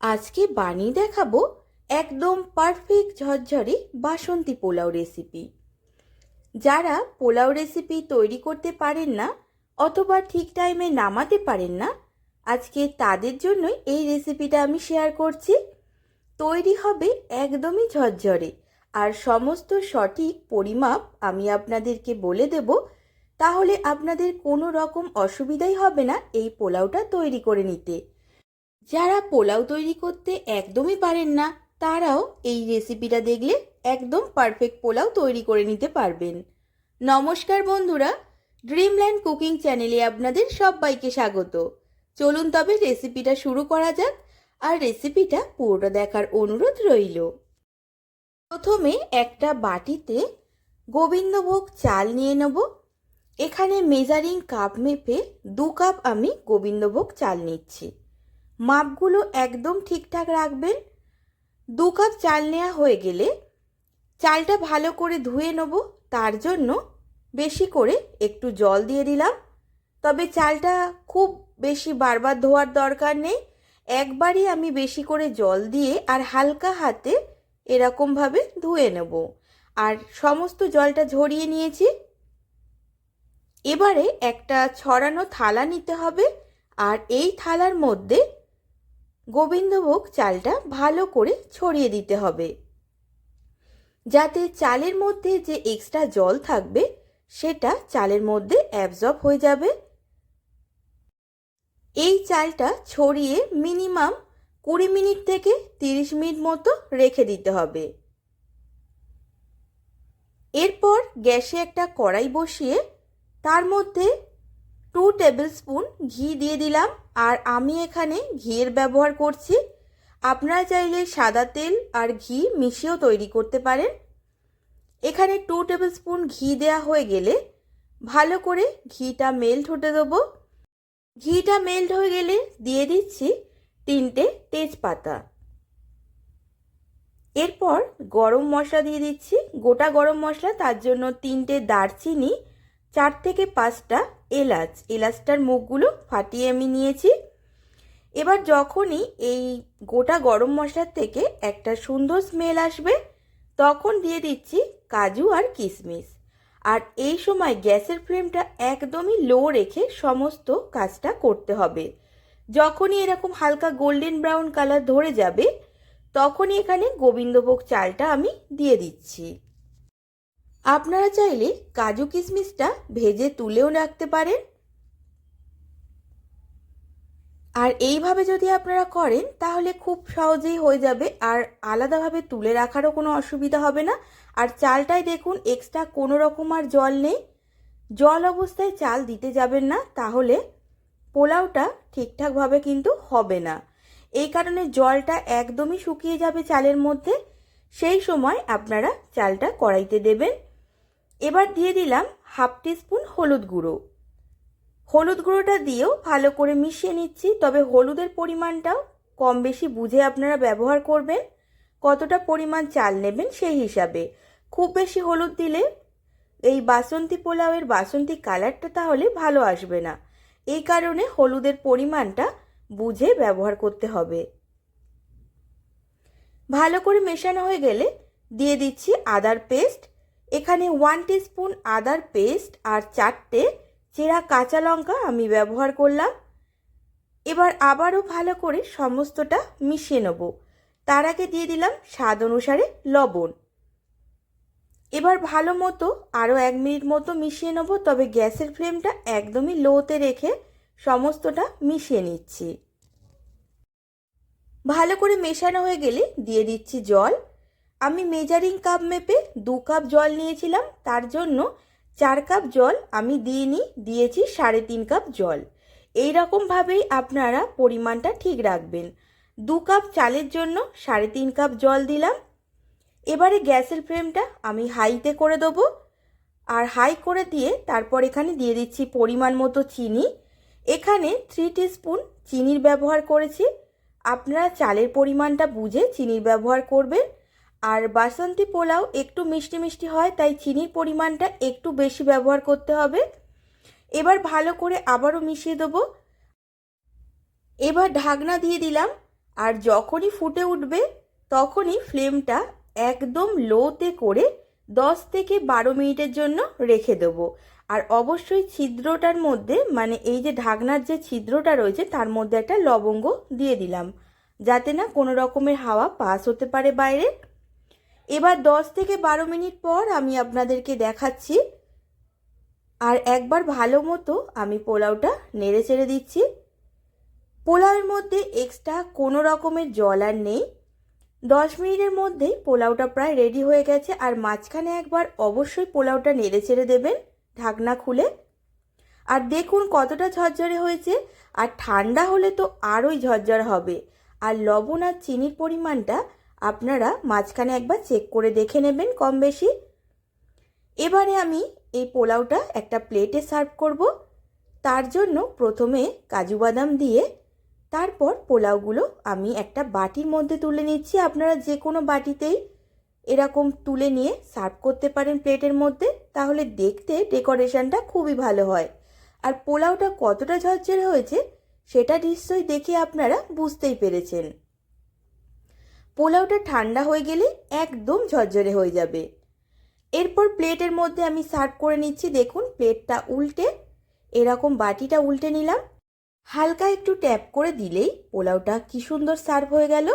আজকে বানিয়ে দেখাবো একদম পারফেক্ট ঝরঝরে বাসন্তী পোলাও রেসিপি যারা পোলাও রেসিপি তৈরি করতে পারেন না অথবা ঠিক টাইমে নামাতে পারেন না, আজকে তাদের জন্যই এই রেসিপিটা আমি শেয়ার করছি। তৈরি হবে একদমই ঝরঝরে। আর সমস্ত সঠিক পরিমাপ আমি আপনাদেরকে বলে দেব, তাহলে আপনাদের কোনো রকম অসুবিধাই হবে না এই পোলাওটা তৈরি করে নিতে। যারা পোলাও তৈরি করতে একদমই পারেন না, তারাও এই রেসিপিটা দেখলে একদম পারফেক্ট পোলাও তৈরি করে নিতে পারবেন। নমস্কার বন্ধুরা ড্রিমল্যান্ড কুকিং চ্যানেলে আপনাদের সবাইকে স্বাগত। চলুন তবে রেসিপিটা শুরু করা যাক আর রেসিপিটা পুরোটা দেখার অনুরোধ রইল। প্রথমে একটা বাটিতে গোবিন্দভোগ চাল নিয়ে নেব। এখানে মেজারিং কাপ মেপে দু কাপ আমি গোবিন্দভোগ চাল নিচ্ছি। মাপগুলো একদম ঠিকঠাক রাখবেন। দু কাপ চাল নেওয়া হয়ে গেলে চালটা ভালো করে ধুয়ে নেব। তার জন্য বেশি করে একটু জল দিয়ে দিলাম। তবে চালটা খুব বেশি বারবার ধোয়ার দরকার নেই। একবারই আমি বেশি করে জল দিয়ে আর হালকা হাতে এরকমভাবে ধুয়ে নেব। আর সমস্ত জলটা ঝরিয়ে নিয়েছি। এবারে একটা ছড়ানো থালা নিতে হবে। আর এই থালার মধ্যে গোবিন্দভোগ চালটা ভালো করে ছড়িয়ে দিতে হবে। যাতে চালের মধ্যে যে এক্সট্রা জল থাকবে, সেটা চালের মধ্যে অ্যাবজর্ব হয়ে যাবে। এই চালটা ছড়িয়ে মিনিমাম কুড়ি মিনিট থেকে তিরিশ মিনিট মতো রেখে দিতে হবে। এরপর গ্যাসে একটা কড়াই বসিয়ে তার মধ্যে টু টেবিল স্পুন ঘি দিয়ে দিলাম। আর আমি এখানে ঘিয়ের ব্যবহার করছি। আপনারা চাইলে সাদা তেল আর ঘি মিশিয়েও তৈরি করতে পারেন। এখানে টু টেবিল স্পুন ঘি দেওয়া হয়ে গেলে ভালো করে ঘিটা মেল্ট হতে দেবো। ঘিটা মেল্ট হয়ে গেলে দিয়ে দিচ্ছি তিনটে তেজপাতা। এরপর গরম মশলা দিয়ে দিচ্ছি। গোটা গরম মশলা তার জন্য তিনটে দারচিনি, চার থেকে পাঁচটা এলাচ, এলাচটার মুখগুলো ফাটিয়ে আমি নিয়েছি। এবার যখনই এই গোটা গরম মশলার থেকে একটা সুন্দর স্মেল আসবে, তখন দিয়ে দিচ্ছি কাজু আর কিশমিশ। আর এই সময় গ্যাসের ফ্লেমটা একদমই লো রেখে সমস্ত কাজটা করতে হবে। যখনই এরকম হালকা গোল্ডেন ব্রাউন কালার ধরে যাবে, তখনই এখানে গোবিন্দভোগ চালটা আমি দিয়ে দিচ্ছি। আপনারা চাইলে কাজু কিশমিশটা ভেজে তুলেও রাখতে পারেন। আর এইভাবে যদি আপনারা করেন, তাহলে খুব সহজেই হয়ে যাবে। আর আলাদাভাবে তুলে রাখারও কোনো অসুবিধা হবে না। আর চালটাই দেখুন এক্সট্রা কোনো রকম আর জল নেই। জল অবস্থায় চাল দিতে যাবেন না, তাহলে পোলাওটা ঠিকঠাকভাবে কিন্তু হবে না। এই কারণে জলটা একদমই শুকিয়ে যাবে চালের মধ্যে। সেই সময় আপনারা চালটা কড়াইতে দেবেন। এবার দিয়ে দিলাম হাফ টিস্পুন হলুদ গুঁড়ো। হলুদ গুঁড়োটা দিয়েও ভালো করে মিশিয়ে নিচ্ছি, তবে হলুদের পরিমাণটাও কম বেশি বুঝে আপনারা ব্যবহার করবেন, কতটা পরিমাণ চাল নেবেন সেই হিসাবে। খুব বেশি হলুদ দিলে এই বাসন্তী পোলাওয়ের বাসন্তী কালারটা তাহলে ভালো আসবে না। এই কারণে হলুদের পরিমাণটা বুঝে ব্যবহার করতে হবে। ভালো করে মেশানো হয়ে গেলে দিয়ে দিচ্ছি আদার পেস্ট এখানে ওয়ান স্পুন আদার পেস্ট আর চারটে চেরা কাঁচা লঙ্কা আমি ব্যবহার করলাম। এবার আবারও ভালো করে সমস্তটা মিশিয়ে নেব। তার আগে দিয়ে দিলাম স্বাদ অনুসারে লবণ। এবার ভালো মতো আরও এক মিনিট মতো মিশিয়ে নেব, তবে গ্যাসের ফ্লেমটা একদমই লোতে রেখে সমস্তটা মিশিয়ে নিচ্ছি। ভালো করে মেশানো হয়ে গেলে দিয়ে দিচ্ছি জল। আমি মেজারিং কাপ মেপে দু কাপ জল নিয়েছিলাম, তার জন্য চার কাপ জল আমি দিয়ে দিইনি, দিয়েছি সাড়ে তিন কাপ জল। এই রকমভাবেই আপনারা পরিমাণটা ঠিক রাখবেন। দু কাপ চালের জন্য সাড়ে তিন কাপ জল দিলাম। এবারে গ্যাসের ফ্লেমটা আমি হাইতে করে দেবো। আর হাই করে দিয়ে তারপর এখানে দিয়ে দিচ্ছি পরিমাণ মতো চিনি। এখানে থ্রি স্পুন চিনির ব্যবহার করেছি। আপনারা চালের পরিমাণটা বুঝে চিনির ব্যবহার করবেন। আর বাসন্তী পোলাও একটু মিষ্টি মিষ্টি হয়, তাই চিনির পরিমাণটা একটু বেশি ব্যবহার করতে হবে। এবার ভালো করে আবারও মিশিয়ে দেবো। এবার ঢাকনা দিয়ে দিলাম, আর যখনই ফুটে উঠবে তখনই ফ্লেমটা একদম লোতে করে দশ থেকে বারো মিনিটের জন্য রেখে দেবো। আর অবশ্যই ছিদ্রটার মধ্যে মানে এই যে ঢাকনার যে ছিদ্রটা রয়েছে, তার মধ্যে একটা লবঙ্গ দিয়ে দিলাম, যাতে না কোনো রকমের হাওয়া পাস হতে পারে বাইরে। এবার দশ থেকে বারো মিনিট পর আমি আপনাদেরকে দেখাচ্ছি। আর একবার ভালো মতো আমি পোলাওটা নেড়ে চেড়ে দিচ্ছি। পোলাওয়ের মধ্যে এক্সট্রা কোনো রকমের জল আর নেই। দশ মিনিটের মধ্যেই পোলাওটা প্রায় রেডি হয়ে গেছে। আর মাঝখানে একবার অবশ্যই পোলাওটা নেড়ে চেড়ে দেবেন ঢাকনা খুলে। আর দেখুন কতটা ঝরঝরে হয়েছে। আর ঠান্ডা হলে তো আরোই ঝরঝর হবে। আর লবণ আর চিনির পরিমাণটা আপনারা মাঝখানে একবার চেক করে দেখে নেবেন কম বেশি। এবারে আমি এই পোলাওটা একটা প্লেটে সার্ভ করব। তার জন্য প্রথমে কাজু বাদাম দিয়ে তারপর পোলাওগুলো আমি একটা বাটির মধ্যে তুলে নিচ্ছি। আপনারা যে কোনো বাটিতেই এরকম তুলে নিয়ে সার্ভ করতে পারেন প্লেটের মধ্যে, তাহলে দেখতে ডেকোরেশনটা খুবই ভালো হয়। আর পোলাওটা কতটা ঝরঝরে হয়েছে, সেটা নিশ্চয়ই দেখে আপনারা বুঝতেই পেরেছেন। পোলাওটা ঠান্ডা হয়ে গেলে একদম ঝরঝরে হয়ে যাবে। এরপর প্লেটের মধ্যে আমি সার্ভ করে নিচ্ছি, দেখুন প্লেটটা উল্টে, এরকম বাটিটা উল্টে নিলাম। হালকা একটু ট্যাপ করে দিলেই পোলাওটা কি সুন্দর সার্ভ হয়ে গেল।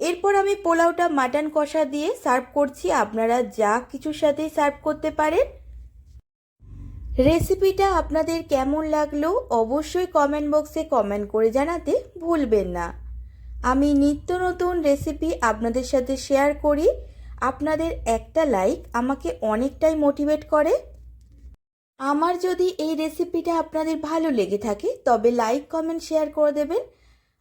এরপর আমি পোলাওটা মাটন কষা দিয়ে সার্ভ করছি, আপনারা যা কিছুর সাথেই সার্ভ করতে পারেন। রেসিপিটা আপনাদের কেমন লাগল অবশ্যই কমেন্ট বক্সে কমেন্ট করে জানাতে ভুলবেন না। আমি নিত্য নতুন রেসিপি আপনাদের সাথে শেয়ার করি। আপনাদের একটা লাইক আমাকে অনেকটাই মোটিভেট করে। আমার যদি এই রেসিপিটা আপনাদের ভালো লেগে থাকে, তবে লাইক কমেন্ট শেয়ার করে দেবেন।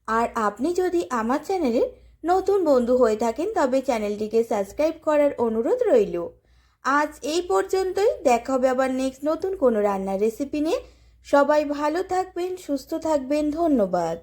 আর আপনি যদি আমার চ্যানেলের নতুন বন্ধু হয়ে থাকেন, তবে চ্যানেলটিকে সাবস্ক্রাইব করার অনুরোধ রইল। আজ এই পর্যন্তই। দেখা হবে আবার নেক্সট নতুন কোনো রান্নার রেসিপি নিয়ে। সবাই ভালো থাকবেন, সুস্থ থাকবেন। ধন্যবাদ।